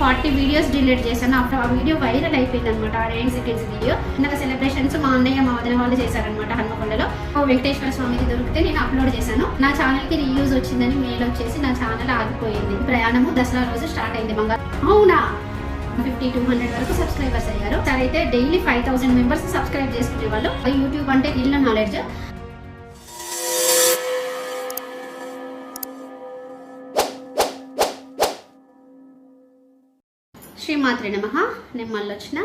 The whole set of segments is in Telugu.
ఫార్టీ వీడియోస్ డిలీట్ చేశాను. అప్పుడు ఆ వీడియో వైరల్ అయిపోయింది అనమాట ఆ సిటీస్ సెకండ్స్ వీడియో నాకు సెలబ్రేషన్స్ మా అన్నయ్య మా వదిన వాళ్ళు చేశారనమాట హన్మకొండలో. ఓ వెంకటేశ్వర స్వామికి దొరికితే నేను అప్లోడ్ చేశాను. నా ఛానల్కి రీయూజ్ వచ్చిందని మెయిల్ వచ్చేసి నా ఛానల్ ఆగిపోయింది. ప్రయాణము దసరా రోజు స్టార్ట్ అయింది మంగళ అవునా? ఫిఫ్టీ టూ హండ్రెడ్ వరకు సబ్స్క్రైబర్స్ అయ్యారు. సరైతే అయితే daily five thousand members subscribe చేసుకునే వాళ్ళు యూట్యూబ్ అంటే ఇళ్ళ నాలెడ్జ్ శ్రీమాత్రి నమ. నేను మళ్ళీ వచ్చిన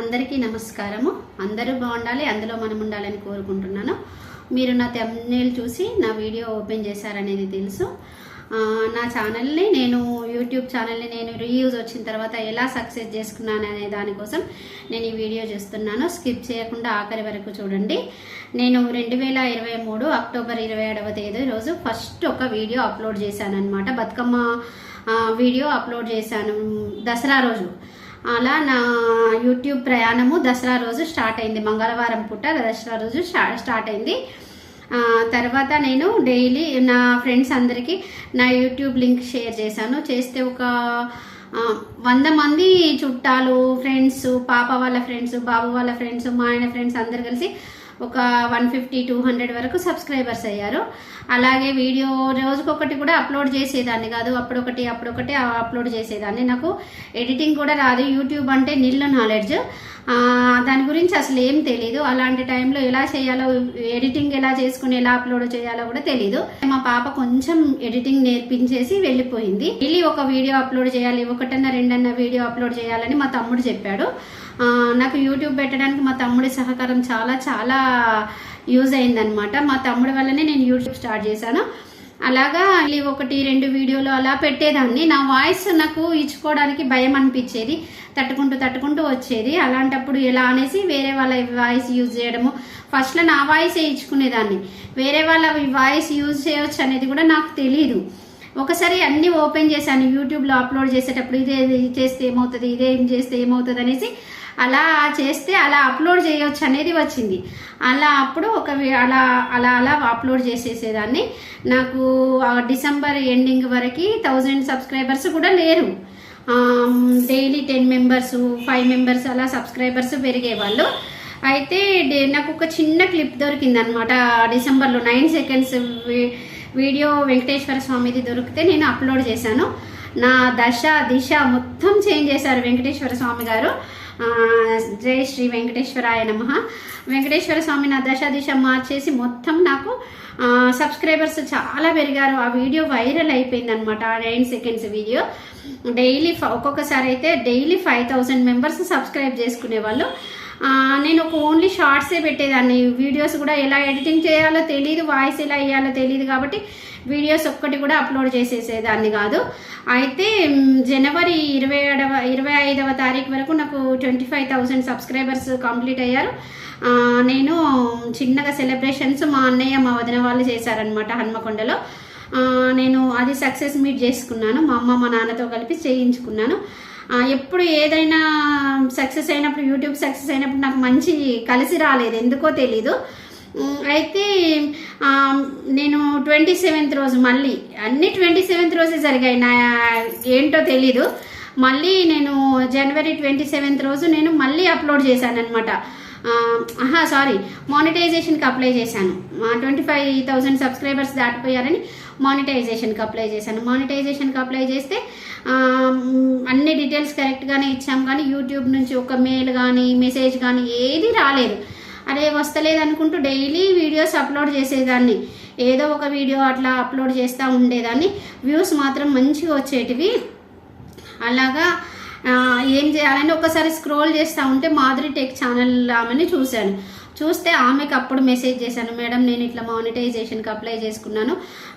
అందరికీ నమస్కారము. అందరూ బాగుండాలి అందులో మనం ఉండాలని కోరుకుంటున్నాను. మీరు నా తెమ్నేల్ చూసి నా వీడియో ఓపెన్ చేశారనేది తెలుసు. నా ఛానల్ని నేను యూట్యూబ్ ఛానల్ని నేను రీయూజ్ వచ్చిన తర్వాత ఎలా సక్సెస్ చేసుకున్నాను అనే దానికోసం నేను ఈ వీడియో చేస్తున్నాను. స్కిప్ చేయకుండా ఆఖరి వరకు చూడండి. నేను రెండు వేల ఇరవై మూడు అక్టోబర్ ఇరవై ఏడవ తేదీ రోజు ఫస్ట్ ఒక వీడియో అప్లోడ్ చేశాను అనమాట బతుకమ్మ వీడియో అప్లోడ్ చేశాను దసరా రోజు. అలా నా యూట్యూబ్ ప్రయాణము దసరా రోజు స్టార్ట్ అయింది. మంగళవారం పూట దసరా రోజు స్టా- స్టార్ట్ అయింది. తర్వాత నేను డైలీ నా ఫ్రెండ్స్ అందరికీ నా యూట్యూబ్ లింక్ షేర్ చేశాను. చేస్తే ఒక వంద మంది చుట్టాలు ఫ్రెండ్స్ పాప వాళ్ళ ఫ్రెండ్స్ బాబు వాళ్ళ ఫ్రెండ్స్ మా ఆయన ఫ్రెండ్స్ అందరు కలిసి ఒక వన్ ఫిఫ్టీ టూ హండ్రెడ్ వరకు సబ్స్క్రైబర్స్ అయ్యారు. అలాగే వీడియో రోజుకొకటి కూడా అప్లోడ్ చేసేదాన్ని కాదు. అప్పుడొకటి అప్పుడొకటి అప్లోడ్ చేసేదాన్ని. నాకు ఎడిటింగ్ కూడా రాదు. యూట్యూబ్ అంటే నిల్ నాలెడ్జ్. దాని గురించి అసలు ఏం తెలియదు అలాంటి టైంలో ఎలా చేయాలో ఎడిటింగ్ ఎలా చేసుకుని ఎలా అప్లోడ్ చేయాలో కూడా తెలియదు మా పాప కొంచెం ఎడిటింగ్ నేర్పించేసి వెళ్ళిపోయింది. వెళ్ళి ఒక వీడియో అప్లోడ్ చేయాలి ఒకటన్నా రెండన్నా వీడియో అప్లోడ్ చేయాలని మా తమ్ముడు చెప్పాడు. నాకు యూట్యూబ్ పెట్టడానికి మా తమ్ముడి సహకారం చాలా చాలా యూజ్ అయిందనమాట మా తమ్ముడి వల్లనే నేను యూట్యూబ్ స్టార్ట్ చేశాను. అలాగా మళ్ళీ ఒకటి రెండు వీడియోలు అలా పెట్టేదాన్ని. నా వాయిస్ నాకు ఇచ్చుకోవడానికి భయం అనిపించేది. తట్టుకుంటూ తట్టుకుంటూ వచ్చేది. అలాంటప్పుడు ఎలా అనేసి వేరే వాళ్ళ వాయిస్ యూజ్ చేయడము. ఫస్ట్లో నా వాయిసే ఇచ్చుకునేదాన్ని? వేరే వాళ్ళ వాయిస్ యూజ్ చేయొచ్చు అనేది కూడా నాకు తెలియదు ఒకసారి అన్నీ ఓపెన్ చేశాను. యూట్యూబ్లో అప్లోడ్ చేసేటప్పుడు ఇదే ఇది చేస్తే ఏమవుతుంది ఇదే ఏం చేస్తే ఏమవుతుంది అనేసి అలా చేస్తే అలా అప్లోడ్ చేయొచ్చు అనేది వచ్చింది. అలా అప్పుడు ఒక అలా అలా అలా అప్లోడ్ చేసేసేదాన్ని. నాకు డిసెంబర్ ఎండింగ్ వరకు థౌజండ్ సబ్స్క్రైబర్స్ కూడా లేరు. Daily ten members five members అలా సబ్స్క్రైబర్స్ పెరిగేవాళ్ళు. అయితే డే- నాకు ఒక చిన్న క్లిప్ దొరికిందనమాట. డిసెంబర్లో నైన్ సెకండ్స్ వీడియో వెంకటేశ్వర స్వామిది దొరికితే నేను అప్లోడ్ చేశాను. నా దశ దిశ మొత్తం చేంజ్ చేశారు వెంకటేశ్వర స్వామి గారు. జై శ్రీ వెంకటేశ్వరాయ నమ. వెంకటేశ్వర స్వామి నా దశ దిశ మార్చేసి మొత్తం నాకు సబ్స్క్రైబర్స్ చాలా పెరిగారు. ఆ వీడియో వైరల్ అయిపోయింది అనమాట ఆ నైన్ సెకండ్స్ వీడియో. డైలీ ఒక్కొక్కసారి అయితే daily five thousand members subscribe చేసుకునేవాళ్ళు. వాళ్ళు నేను ఒక ఓన్లీ షార్ట్సే పెట్టేదాన్ని. వీడియోస్ కూడా ఎలా ఎడిటింగ్ చేయాలో తెలియదు వాయిస్ ఎలా వేయాలో తెలియదు కాబట్టి వీడియోస్ ఒక్కటి కూడా అప్లోడ్ చేసేసేదాన్ని కాదు. అయితే జనవరి ఇరవై ఏడవ ఇరవై ఐదవ తారీఖు వరకు నాకు twenty five thousand subscribers complete అయ్యారు. నేను చిన్నగా సెలబ్రేషన్స్ మా అన్నయ్య మా వదిన వాళ్ళు చేశారనమాట హన్మకొండలో. నేను అది సక్సెస్ మీట్ చేసుకున్నాను. మా అమ్మ మా నాన్నతో కలిపి చేయించుకున్నాను. ఎప్పుడు ఏదైనా సక్సెస్ అయినప్పుడు యూట్యూబ్ సక్సెస్ అయినప్పుడు నాకు మంచి కలిసి రాలేదు. ఎందుకో తెలీదు. అయితే నేను ట్వంటీ సెవెంత్ రోజు మళ్ళీ అన్ని ట్వంటీ సెవెంత్ రోజే జరిగాయి. నా ఏంటో తెలీదు. మళ్ళీ నేను జనవరి ట్వంటీ సెవెంత్ రోజు నేను మళ్ళీ అప్లోడ్ చేశాను అనమాట ఆహా సారీ మానిటైజేషన్కి అప్లై చేశాను. ట్వంటీ ఫైవ్ థౌసండ్ సబ్స్క్రైబర్స్ దాటిపోయారని మానిటైజేషన్కి అప్లై చేశాను. మానిటైజేషన్కి అప్లై చేస్తే అన్ని డీటెయిల్స్ కరెక్ట్గానే ఇచ్చాం. కానీ యూట్యూబ్ నుంచి ఒక మెయిల్ కానీ మెసేజ్ కానీ ఏది రాలేదు. అరే వస్తలేదు అనుకుంటూ డైలీ వీడియోస్ అప్లోడ్ చేసేదాన్ని. ఏదో ఒక వీడియో అట్లా అప్లోడ్ చేస్తూ ఉండేదాన్ని. వ్యూస్ మాత్రం మంచిగా వచ్చేటివి. అలాగా ఏం చేయాలని ఒకసారి స్క్రోల్ చేస్తూ ఉంటే మాధురి టెక్ ఛానల్ ఆమెని చూశాను. చూస్తే ఆమెకు అప్పుడు మెసేజ్ చేశాను మేడం నేను ఇట్లా మానిటైజేషన్కి అప్లై చేసుకున్నాను.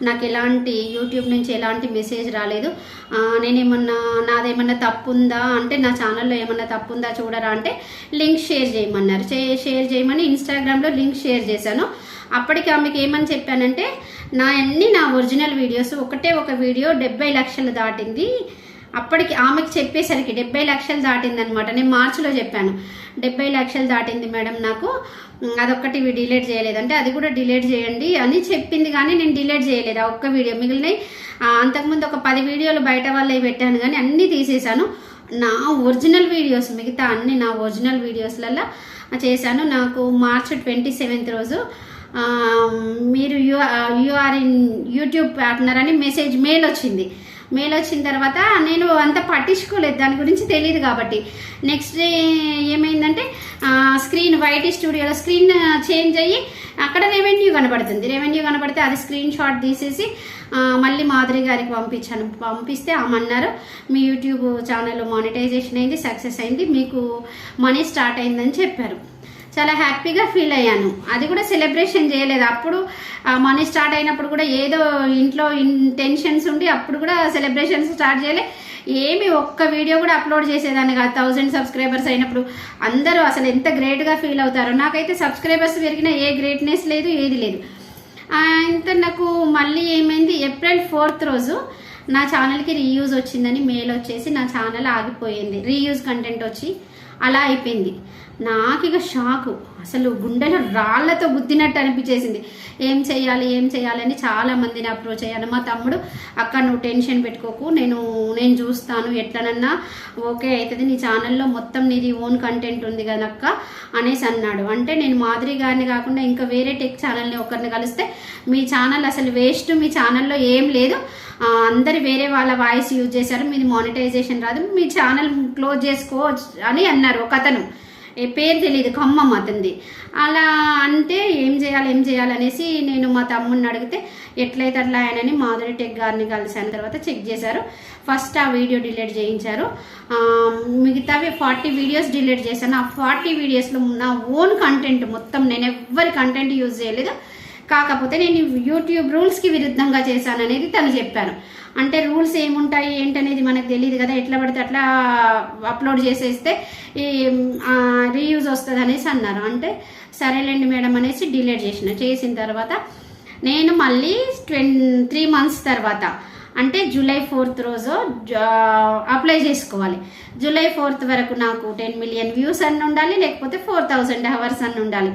నాకు ఎలాంటి యూట్యూబ్ నుంచి ఎలాంటి మెసేజ్ రాలేదు. నేనేమన్నా నాదేమన్నా తప్పు ఉందా అంటే నా ఛానల్లో ఏమన్నా తప్పు ఉందా చూడరా? అంటే లింక్ షేర్ చేయమన్నారు. షేర్ చేయమని ఇన్స్టాగ్రామ్లో లింక్ షేర్ చేశాను. అప్పటికి ఆమెకి ఏమని చెప్పానంటే నా అన్ని నా ఒరిజినల్ వీడియోస్ ఒకటే ఒక వీడియో డెబ్బై లక్షలు దాటింది. అప్పటికి ఆమెకి చెప్పేసరికి డెబ్బై లక్షలు దాటిందనమాట. నేను మార్చిలో చెప్పాను. డెబ్బై లక్షలు దాటింది మేడం నాకు. అదొక్కటి డిలేట్ చేయలేదు. చేయలేదంటే అది కూడా డిలేట్ చేయండి అని చెప్పింది కానీ నేను డిలేట్ చేయలేదు. ఆ ఒక్క వీడియో మిగిలినవి అంతకుముందు ఒక పది వీడియోలు బయట వాళ్ళవి పెట్టాను కానీ అన్నీ తీసేశాను. నా ఒరిజినల్ వీడియోస్ మిగతా అన్ని నా ఒరిజినల్ వీడియోస్లలో చేశాను. నాకు మార్చ్ ట్వంటీ సెవెంత్ రోజు మీరు you you're in YouTube partner అని మెసేజ్ మెయిల్ వచ్చింది. మెయిల్ వచ్చిన తర్వాత నేను అంత పట్టించుకోలేదు. దాని గురించి తెలియదు కాబట్టి. నెక్స్ట్ డే ఏమైందంటే స్క్రీన్ వైట్ స్టూడియోలో స్క్రీన్ చేంజ్ అయ్యి అక్కడ రెవెన్యూ కనబడుతుంది. రెవెన్యూ కనబడితే అది స్క్రీన్ షాట్ తీసేసి మళ్ళీ మాధురి గారికి పంపించాను. పంపిస్తే ఆమె అన్నారు మీ యూట్యూబ్ ఛానల్ మానిటైజేషన్ అయింది సక్సెస్ అయింది మీకు మనీ స్టార్ట్ అయిందని చెప్పారు. చాలా హ్యాపీగా ఫీల్ అయ్యాను. అది కూడా సెలబ్రేషన్ చేయలేదు. అప్పుడు మనీ స్టార్ట్ అయినప్పుడు కూడా ఏదో ఇంట్లో టెన్షన్స్ ఉండి అప్పుడు కూడా సెలబ్రేషన్స్ స్టార్ట్ చేయలే. ఏమి ఒక్క వీడియో కూడా అప్లోడ్ చేసేదాన్ని కాదు. థౌజండ్ సబ్స్క్రైబర్స్ అయినప్పుడు అందరూ అసలు ఎంత గ్రేట్గా ఫీల్ అవుతారో. నాకైతే సబ్స్క్రైబర్స్ పెరిగిన ఏ గ్రేట్నెస్ లేదు ఏది లేదు. ఇంత నాకు మళ్ళీ ఏమైంది? ఏప్రిల్ ఫోర్త్ రోజు నా ఛానల్కి రీయూజ్ వచ్చిందని మెయిల్ వచ్చేసి నా ఛానల్ ఆగిపోయింది. రీయూజ్ కంటెంట్ వచ్చి అలా అయిపోయింది. నాకు ఇక షాకు. అసలు గుండెలో రాళ్ళతో గుద్దినట్టు అనిపించేసింది. ఏం చేయాలి ఏం చేయాలని చాలా మందిని అప్రోచ్ అయ్యాను. మా తమ్ముడు అక్క నువ్వు టెన్షన్ పెట్టుకోకు. నేను నేను చూస్తాను ఎట్లనన్నా ఓకే అవుతుంది నీ ఛానల్లో మొత్తం నీది ఓన్ కంటెంట్ ఉంది కదక్క అనేసి అన్నాడు. అంటే నేను మాదిరి గారిని కాకుండా ఇంకా వేరే టెక్ ఛానల్ని ఒకరిని కలిస్తే మీ ఛానల్ అసలు వేస్ట్ మీ ఛానల్లో ఏం లేదు. అందరు వేరే వాళ్ళ వాయిస్ యూజ్ చేశారు మీది మానిటైజేషన్ రాదు మీ ఛానల్ క్లోజ్ చేసుకో అని అన్నారు ఒక అతను. పేరు తెలియదు ఖమ్మం అతనిది. అలా అంటే ఏం చేయాలి ఏం చేయాలి అనేసి నేను మా తమ్ముడిని అడిగితే ఎట్లయితే అట్లా ఆయనని మాధురి టెక్ గారిని కలిసిన తర్వాత చెక్ చేశారు. ఫస్ట్ ఆ వీడియో డిలీట్ చేయించారు. మిగతావి ఫార్టీ వీడియోస్ డిలీట్ చేశాను. ఆ ఫార్టీ వీడియోస్లో నా ఓన్ కంటెంట్ మొత్తం నేను ఎవ్వరి కంటెంట్ యూజ్ చేయలేదు. కాకపోతే నేను యూట్యూబ్ రూల్స్కి విరుద్ధంగా చేశాను అనేది తను చెప్పారు అంటే రూల్స్ ఏముంటాయి ఏంటనేది మనకు తెలియదు కదా ఎట్లా పడితే అట్లా అప్లోడ్ చేసేస్తే ఈ రీయూజ్ వస్తుంది అనేసి అన్నారు. అంటే సరేలేండి మేడం అనేసి డిలీట్ చేసిన. చేసిన తర్వాత నేను మళ్ళీ ట్వెన్ త్రీ మంత్స్ తర్వాత అంటే జూలై ఫోర్త్ రోజు అప్లై చేసుకోవాలి. జూలై ఫోర్త్ వరకు నాకు టెన్ మిలియన్ వ్యూస్ అన్న ఉండాలి లేకపోతే ఫోర్ థౌజండ్ అవర్స్ అన్న ఉండాలి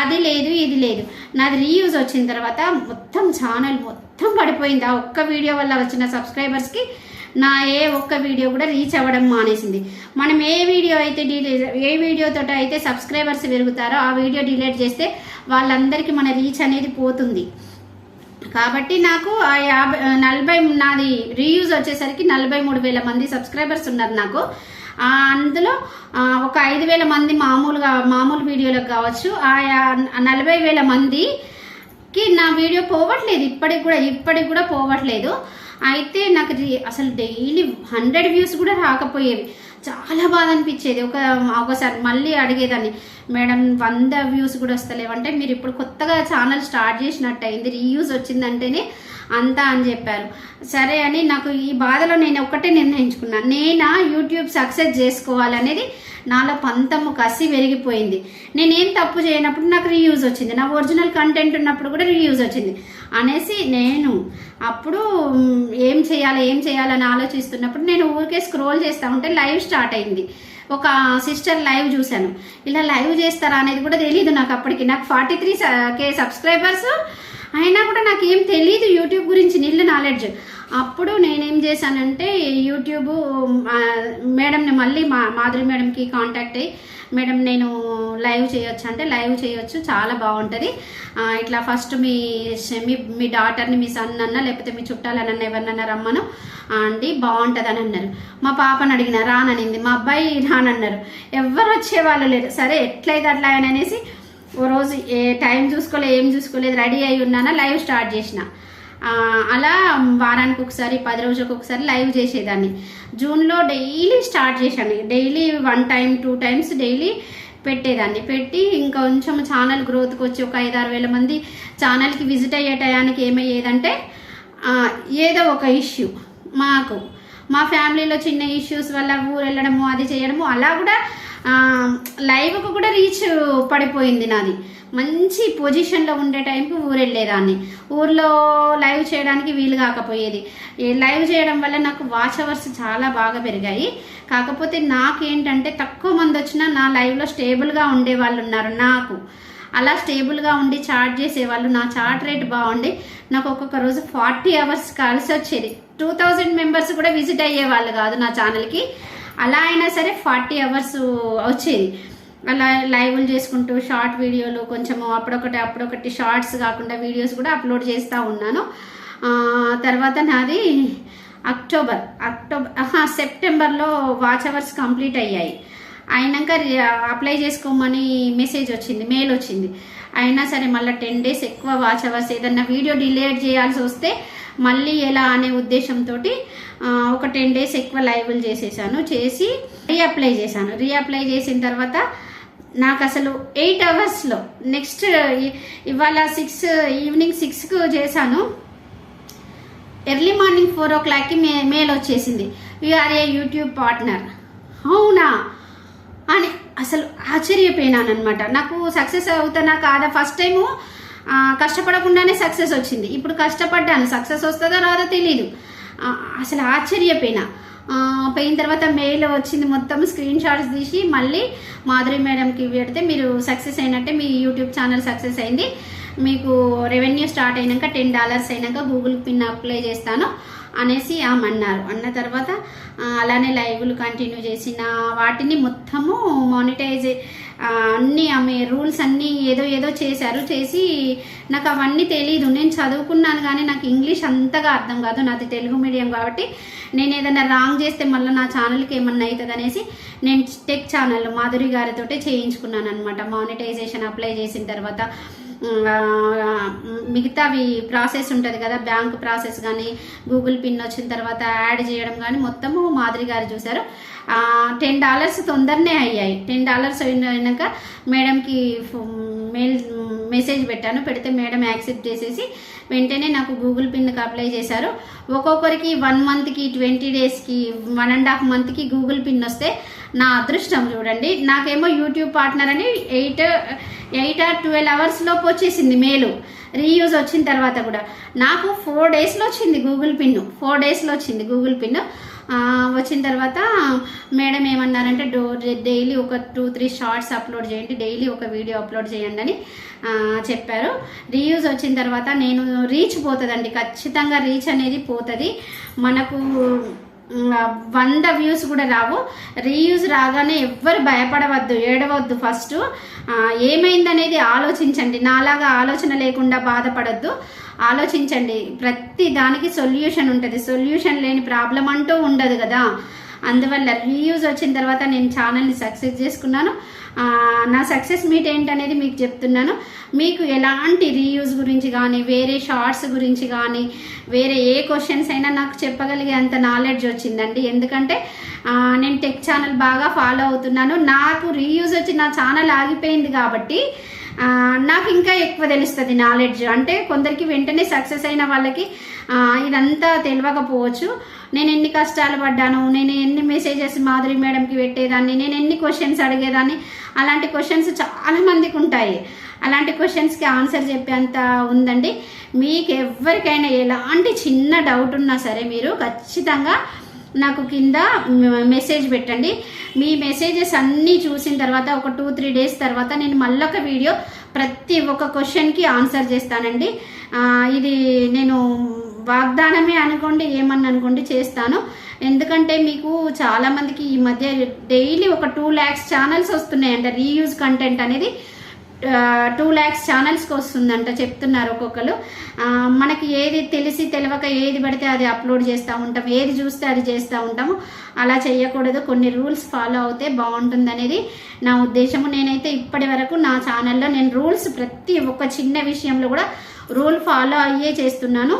అది లేదు ఇది లేదు. నాది రీయూజ్ వచ్చిన తర్వాత మొత్తం ఛానల్ మొత్తం పడిపోయింది. ఆ ఒక్క వీడియో వల్ల వచ్చిన సబ్స్క్రైబర్స్కి నా ఏ ఒక్క వీడియో కూడా రీచ్ అవ్వడం మానేసింది. మనం ఏ వీడియో అయితే డిలే ఏ వీడియోతో అయితే సబ్స్క్రైబర్స్ పెరుగుతారో ఆ వీడియో డిలీట్ చేస్తే వాళ్ళందరికీ మన రీచ్ అనేది పోతుంది. కాబట్టి నాకు ఆ యాభై నలభై నాది రీయూజ్ వచ్చేసరికి నలభై మూడు వేల మంది సబ్స్క్రైబర్స్ ఉన్నారు నాకు. అందులో ఒక ఐదు వేల మంది మామూలుగా మామూలు వీడియోలకు కావచ్చు ఆ నలభై వేల మందికి నా వీడియో పోవట్లేదు ఇప్పటికి కూడా ఇప్పటికి కూడా పోవట్లేదు. అయితే నాకు అసలు డైలీ హండ్రెడ్ వ్యూస్ కూడా రాకపోయేవి. చాలా బాధ అనిపించేది. ఒక ఒకసారి మళ్ళీ అడిగేదాన్ని మేడం వంద వ్యూస్ కూడా వస్తలేవంటే మీరు ఇప్పుడు కొత్తగా ఛానల్ స్టార్ట్ చేసినట్టు అయింది రీయూస్ వచ్చిందంటేనే అంతా అని చెప్పారు. సరే అని నాకు ఈ బాధలో నేను ఒక్కటే నిర్ణయించుకున్నాను నేనా యూట్యూబ్ సక్సెస్ చేసుకోవాలనేది నాలో పంతము కసి పెరిగిపోయింది నేనేం తప్పు చేయనప్పుడు నాకు రీయూజ్ వచ్చింది. నా ఒరిజినల్ కంటెంట్ ఉన్నప్పుడు కూడా రీయూజ్ వచ్చింది. అనేసి నేను అప్పుడు ఏం చేయాలి ఏం చేయాలని ఆలోచిస్తున్నప్పుడు నేను ఊరికే స్క్రోల్ చేస్తా ఉంటే లైవ్ స్టార్ట్ అయింది. ఒక సిస్టర్ లైవ్ చూశాను. ఇలా లైవ్ చేస్తారా అనేది కూడా తెలియదు నాకు అప్పటికి. నాకు ఫార్టీ త్రీ కే సబ్స్క్రైబర్స్ అయినా కూడా నాకు ఏం తెలియదు యూట్యూబ్ గురించి నిల్లు నాలెడ్జ్. అప్పుడు నేనేం చేశానంటే యూట్యూబ్ మేడంని మళ్ళీ మా మాధురి మేడంకి కాంటాక్ట్ అయ్యి మేడం నేను లైవ్ చేయొచ్చు అంటే లైవ్ చేయొచ్చు చాలా బాగుంటుంది. ఇట్లా ఫస్ట్ మీ మీ మీ డాటర్ని మీ సన్ అన్న లేకపోతే మీ చుట్టాలనన్న ఎవరినన్నా రమ్మను. అండి బాగుంటుంది అని అన్నారు. మా పాపను అడిగిన రాననింది. మా అబ్బాయి రానన్నారు. ఎవ్వరు వచ్చేవాళ్ళు లేరు. సరే ఎట్లయితే అట్లా అని అనేసి ఓ రోజు ఏ టైం చూసుకోలే ఏం చూసుకోలేదు రెడీ అయి ఉన్నానా లైవ్ స్టార్ట్ చేసిన. అలా వారానికి ఒకసారి పది రోజులకు ఒకసారి లైవ్ చేసేదాన్ని. జూన్లో డైలీ స్టార్ట్ చేశాను. Daily one time two times daily పెట్టేదాన్ని. పెట్టి ఇంకా కొంచెం ఛానల్ గ్రోత్కి వచ్చి ఒక ఐదు ఆరు వేల మంది ఛానల్కి విజిట్ అయ్యే టయానికి ఏమయ్యేదంటే ఏదో ఒక ఇష్యూ మాకు. మా ఫ్యామిలీలో చిన్న ఇష్యూస్ వల్ల ఊరు వెళ్ళడము అది చేయడము అలా కూడా లైవ్కు కూడా రీచ్ పడిపోయింది నాది. మంచి పొజిషన్లో ఉండే టైంకి ఊరు వెళ్ళేదాన్ని ఊర్లో లైవ్ చేయడానికి వీలు కాకపోయేది. ఈ లైవ్ చేయడం వల్ల నాకు వాచ్ అవర్స్ చాలా బాగా పెరిగాయి. కాకపోతే నాకేంటంటే తక్కువ మంది వచ్చినా నా లైవ్లో స్టేబుల్గా ఉండే వాళ్ళు ఉన్నారు నాకు. అలా స్టేబుల్గా ఉండి చార్ట్ చేసేవాళ్ళు. నా చార్ట్ రేట్ బాగుండి. నాకు ఒక్కొక్క రోజు ఫార్టీ అవర్స్ కలిసి వచ్చేది. టూ థౌజండ్ మెంబర్స్ కూడా విజిట్ అయ్యేవాళ్ళు కాదు నా ఛానల్కి అలా అయినా సరే ఫార్టీ అవర్స్ వచ్చేది. అలా లైవ్లు చేసుకుంటూ షార్ట్ వీడియోలు కొంచెము అప్పుడొకటి అప్పుడొకటి షార్ట్స్ కాకుండా వీడియోస్ కూడా అప్లోడ్ చేస్తూ ఉన్నాను. తర్వాత నాది అక్టోబర్ అక్టోబర్ సెప్టెంబర్లో వాచ్ అవర్స్ కంప్లీట్ అయ్యాయి. అయినాక రి- అప్లై చేసుకోమని మెసేజ్ వచ్చింది మెయిల్ వచ్చింది. అయినా సరే మళ్ళీ టెన్ డేస్ ఎక్కువ వాచ్ అవర్స్ ఏదన్నా వీడియో డిలేట్ చేయాల్సి వస్తే మళ్ళీ ఎలా అనే ఉద్దేశంతో ఒక టెన్ డేస్ ఎక్కువ లైవ్లు చేసేసాను. చేసి రీఅప్లై చేశాను. రీఅప్లై చేసిన తర్వాత నాకు అసలు ఎయిట్ అవర్స్లో నెక్స్ట్ ఇవాళ సిక్స్ ఈవినింగ్ సిక్స్కు చేశాను. ఎర్లీ మార్నింగ్ ఫోర్ ఓ క్లాక్కి మే మెయిల్ వచ్చేసింది. You are a YouTube partner అవునా? అని అసలు ఆశ్చర్యపోయినానమాట నాకు సక్సెస్ అవుతానా కాదా? ఫస్ట్ టైము కష్టపడకుండానే సక్సెస్ వచ్చింది. ఇప్పుడు కష్టపడ్డాను. సక్సెస్ వస్తుందో రాదో తెలీదు. అసలు ఆశ్చర్యపోయినా. పోయిన తర్వాత మెయిల్ వచ్చింది మొత్తం స్క్రీన్ షాట్స్ తీసి మళ్ళీ మాధురి మేడంకి పెడితే మీరు సక్సెస్ అయినట్టే మీ యూట్యూబ్ ఛానల్ సక్సెస్ అయింది. మీకు రెవెన్యూ స్టార్ట్ అయినాక టెన్ డాలర్స్ అయినాక గూగుల్ పిన్ అప్లై చేస్తాను. అనేసి ఆమె అన్నారు. అన్న తర్వాత అలానే లైవ్లు కంటిన్యూ చేసిన వాటిని మొత్తము మానిటైజ్ అన్నీ ఆమె రూల్స్ అన్నీ ఏదో ఏదో చేశారు. చేసి నాకు అవన్నీ తెలీదు. నేను చదువుకున్నాను కానీ నాకు ఇంగ్లీష్ అంతగా అర్థం కాదు. నాది తెలుగు మీడియం కాబట్టి నేను ఏదైనా రాంగ్ చేస్తే మళ్ళీ నా ఛానల్కి ఏమన్నా అవుతుంది అనేసి నేను టెక్ ఛానల్ మాధురి గారితో చేయించుకున్నాను అనమాట మానిటైజేషన్ అప్లై చేసిన తర్వాత మిగతావి ప్రాసెస్ ఉంటుంది కదా బ్యాంక్ ప్రాసెస్ కానీ గూగుల్ పిన్ వచ్చిన తర్వాత యాడ్ చేయడం కానీ మొత్తము మాదిరి గారు చూశారు టెన్ డాలర్స్ తొందరనే అయ్యాయి. టెన్ డాలర్స్ అయినాక మేడంకి మెయిల్ మెసేజ్ పెట్టాను. పెడితే మేడం యాక్సెప్ట్ చేసేసి వెంటనే నాకు గూగుల్ పిన్కి అప్లై చేశారు. ఒక్కొక్కరికి వన్ మంత్కి ట్వంటీ డేస్కి వన్ అండ్ హాఫ్ మంత్కి గూగుల్ పిన్ వస్తే నా అదృష్టం చూడండి. నాకేమో యూట్యూబ్ పార్ట్నర్ అని eight eight or twelve hours లోపు వచ్చేసింది మేలు. రీయూజ్ వచ్చిన తర్వాత కూడా. నాకు ఫోర్ డేస్లో వచ్చింది గూగుల్ పిన్ ఫోర్ డేస్లో వచ్చింది గూగుల్ పిన్ వచ్చిన తర్వాత మేడం ఏమన్నారంటే డో డైలీ ఒక టూ త్రీ షార్ట్స్ అప్లోడ్ చేయండి. డైలీ ఒక వీడియో అప్లోడ్ చేయండి అని చెప్పారు. రీయూజ్ వచ్చిన తర్వాత నేను రీచ్ పోతుందండి. ఖచ్చితంగా రీచ్ అనేది పోతుంది. మనకు వంద వ్యూస్ కూడా రావు. రీయూస్ రాగానే ఎవ్వరు భయపడవద్దు ఏడవద్దు ఫస్ట్ ఏమైందనేది ఆలోచించండి. నాలాగా ఆలోచన లేకుండా బాధపడద్దు. ఆలోచించండి. ప్రతి దానికి సొల్యూషన్ ఉంటుంది. సొల్యూషన్ లేని ప్రాబ్లం అంటూ ఉండదు కదా. అందువల్ల రీయూజ్ వచ్చిన తర్వాత నేను ఛానల్ని సక్సెస్ చేసుకున్నాను. నా సక్సెస్ మీట్ ఏంటనేది మీకు చెప్తున్నాను. మీకు ఎలాంటి రీయూజ్ గురించి కానీ వేరే షార్ట్స్ గురించి కానీ వేరే ఏ క్వశ్చన్స్ అయినా నాకు చెప్పగలిగే అంత నాలెడ్జ్ వచ్చిందండి. ఎందుకంటే నేను టెక్ ఛానల్ బాగా ఫాలో అవుతున్నాను. నాకు రీయూజ్ వచ్చి నా ఛానల్ ఆగిపోయింది కాబట్టి నాకు ఇంకా ఎక్కువ తెలుస్తుంది నాలెడ్జ్ అంటే కొందరికి వెంటనే సక్సెస్ అయిన వాళ్ళకి ఇదంతా తెలియకపోవచ్చు నేను ఎన్ని కష్టాలు పడ్డాను నేను ఎన్ని మెసేజెస్ మాధురి మేడంకి పెట్టేదాన్ని నేను ఎన్ని క్వశ్చన్స్ అడిగేదాన్ని అలాంటి క్వశ్చన్స్ చాలా మందికి ఉంటాయి. అలాంటి క్వశ్చన్స్కి ఆన్సర్ చెప్పేంత ఉందండి. మీకు ఎవరికైనా ఎలాంటి చిన్న డౌట్ ఉన్నా సరే మీరు ఖచ్చితంగా నాకు కింద మెసేజ్ పెట్టండి. మీ మెసేజెస్ అన్నీ చూసిన తర్వాత ఒక టూ త్రీ డేస్ తర్వాత నేను మళ్ళొక వీడియో ప్రతి ఒక్క క్వశ్చన్కి ఆన్సర్ చేస్తానండి. ఇది నేను వాగ్దానమే అనుకోండి ఏమని అనుకోండి చేస్తాను. ఎందుకంటే మీకు చాలామందికి ఈ మధ్య డైలీ ఒక టూ ల్యాక్స్ ఛానల్స్ వస్తున్నాయంట రీయూజ్ కంటెంట్ అనేది. టూ ల్యాక్స్ ఛానల్స్కి వస్తుందంట చెప్తున్నారు ఒక్కొక్కరు. మనకి ఏది తెలిసి తెలియక ఏది పడితే అది అప్లోడ్ చేస్తూ ఉంటాం ఏది చూస్తే అది చేస్తూ ఉంటాము. అలా చేయకూడదు కొన్ని రూల్స్ ఫాలో అవుతే బాగుంటుంది అనేది నా ఉద్దేశము. నేనైతే ఇప్పటి వరకు నా ఛానల్లో నేను రూల్స్ ప్రతి ఒక్క చిన్న విషయంలో కూడా రూల్ ఫాలో అయ్యే చేస్తున్నాను.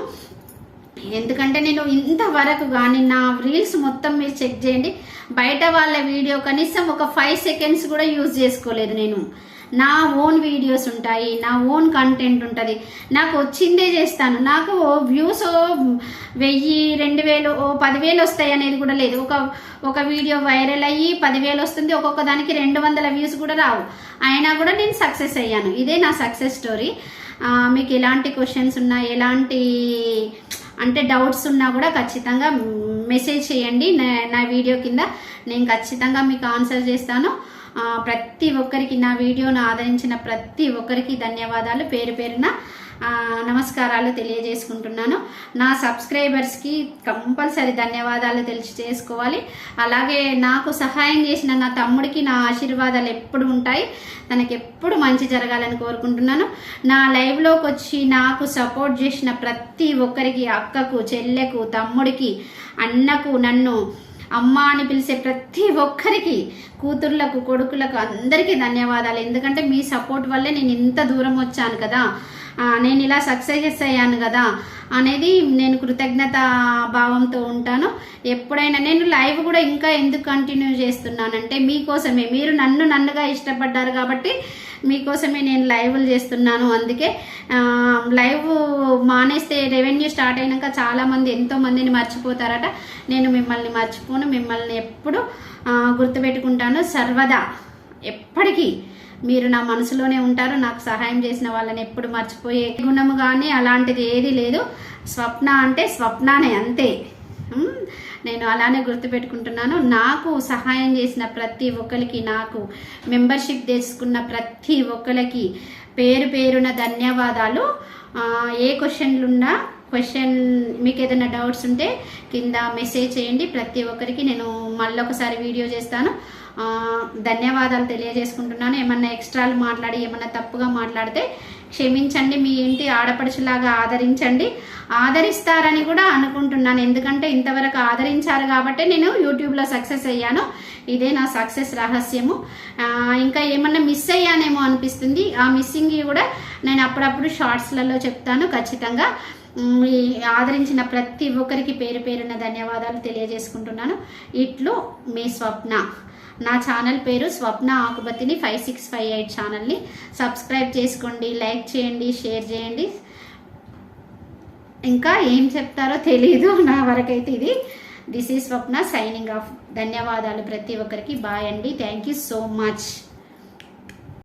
ఎందుకంటే నేను ఇంతవరకు కానీ నా రీల్స్ మొత్తం మీరు చెక్ చేయండి. బయట వాళ్ళ వీడియో కనీసం ఒక ఫైవ్ సెకండ్స్ కూడా యూజ్ చేసుకోలేదు నేను. నా ఓన్ వీడియోస్ ఉంటాయి నా ఓన్ కంటెంట్ ఉంటుంది. నాకు వచ్చిందే చేస్తాను. నాకు వ్యూస్ వెయ్యి రెండు వేలు ఓ పదివేలు వస్తాయి అనేది కూడా లేదు. ఒక ఒక వీడియో వైరల్ అయ్యి పదివేలు వస్తుంది. ఒక్కొక్క దానికి రెండు వందల వ్యూస్ కూడా రావు. అయినా కూడా నేను సక్సెస్ అయ్యాను. ఇదే నా సక్సెస్ స్టోరీ మీకు ఎలాంటి క్వశ్చన్స్ ఉన్నా ఎలాంటి అంటే డౌట్స్ ఉన్నా కూడా ఖచ్చితంగా మెసేజ్ చేయండి. నా నా వీడియో కింద నేను ఖచ్చితంగా మీకు ఆన్సర్ చేస్తాను. ప్రతి ఒక్కరికి నా వీడియోను ఆదరించిన ప్రతి ఒక్కరికి ధన్యవాదాలు. పేరు పేరున నమస్కారాలు తెలియజేసుకుంటున్నాను. నా సబ్స్క్రైబర్స్కి కంపల్సరీ ధన్యవాదాలు తెలిసి చేసుకోవాలి అలాగే నాకు సహాయం చేసిన నా తమ్ముడికి నా ఆశీర్వాదాలు ఎప్పుడు ఉంటాయి తనకి ఎప్పుడు మంచి జరగాలని కోరుకుంటున్నాను. నా లైవ్లోకి వచ్చి నాకు సపోర్ట్ చేసిన ప్రతి ఒక్కరికి అక్కకు చెల్లెకు తమ్ముడికి అన్నకు నన్ను అమ్మ అని పిలిచే ప్రతి ఒక్కరికి కూతుర్లకు కొడుకులకు అందరికీ ధన్యవాదాలు. ఎందుకంటే మీ సపోర్ట్ వల్లే నేను ఇంత దూరం వచ్చాను కదా. నేను ఇలా సక్సెస్ అయ్యాను కదా అనేది నేను కృతజ్ఞత భావంతో ఉంటాను. ఎప్పుడైనా నేను లైవ్ కూడా ఇంకా ఎందుకు కంటిన్యూ చేస్తున్నానంటే మీకోసమే. మీరు నన్ను నన్నుగా ఇష్టపడ్డారు కాబట్టి మీకోసమే నేను లైవ్లు చేస్తున్నాను. అందుకే లైవ్ మానేస్తే రెవెన్యూ స్టార్ట్ అయినాక చాలామంది ఎంతో మందిని మర్చిపోతారట. నేను మిమ్మల్ని మర్చిపోను. మిమ్మల్ని ఎప్పుడు గుర్తుపెట్టుకుంటాను. సర్వదా ఎప్పటికీ మీరు నా మనసులోనే ఉంటారు నాకు సహాయం చేసిన వాళ్ళని ఎప్పుడు మర్చిపోయే గుణము కానీ అలాంటిది ఏది లేదు. స్వప్న అంటే స్వప్నానే అంతే. నేను అలానే గుర్తుపెట్టుకుంటున్నాను. నాకు సహాయం చేసిన ప్రతి ఒక్కరికి నాకు మెంబర్షిప్ తీసుకున్న ప్రతి ఒక్కరికి పేరు పేరున ధన్యవాదాలు. ఏ క్వశ్చన్లు ఉన్నా క్వశ్చన్ మీకు ఏదైనా డౌట్స్ ఉంటే కింద మెసేజ్ చేయండి. ప్రతి ఒక్కరికి నేను మళ్ళీ ఒకసారి వీడియో చేస్తాను ధన్యవాదాలు తెలియజేసుకుంటున్నాను. ఏమన్నా ఎక్స్ట్రాలు మాట్లాడి ఏమన్నా తప్పుగా మాట్లాడితే క్షమించండి. మీ ఇంటి ఆడపడుచులాగా ఆదరించండి. ఆదరిస్తారని కూడా అనుకుంటున్నాను. ఎందుకంటే ఇంతవరకు ఆదరించారు కాబట్టి నేను యూట్యూబ్లో సక్సెస్ అయ్యాను. ఇదే నా సక్సెస్ రహస్యము. ఇంకా ఏమన్నా మిస్ అయ్యానేమో అనిపిస్తుంది. ఆ మిస్సింగ్ కూడా నేను అప్పుడప్పుడు షార్ట్స్లలో చెప్తాను ఖచ్చితంగా. ఆదరించిన ప్రతి ఒక్కరికి పేరు పేరున్న ధన్యవాదాలు తెలియజేసుకుంటున్నాను. ఇట్లు మీ స్వప్న. నా ఛానల్ పేరు Swapna Akupathini five six five eight ఛానల్ని సబ్స్క్రైబ్ చేసుకోండి లైక్ చేయండి షేర్ చేయండి. ఇంకా ఏం చెప్తారో తెలీదు నా వరకైతే ఇది. This is Swapna signing off. ధన్యవాదాలు ప్రతి ఒక్కరికి. బాయ్ అండి. Thank you so much.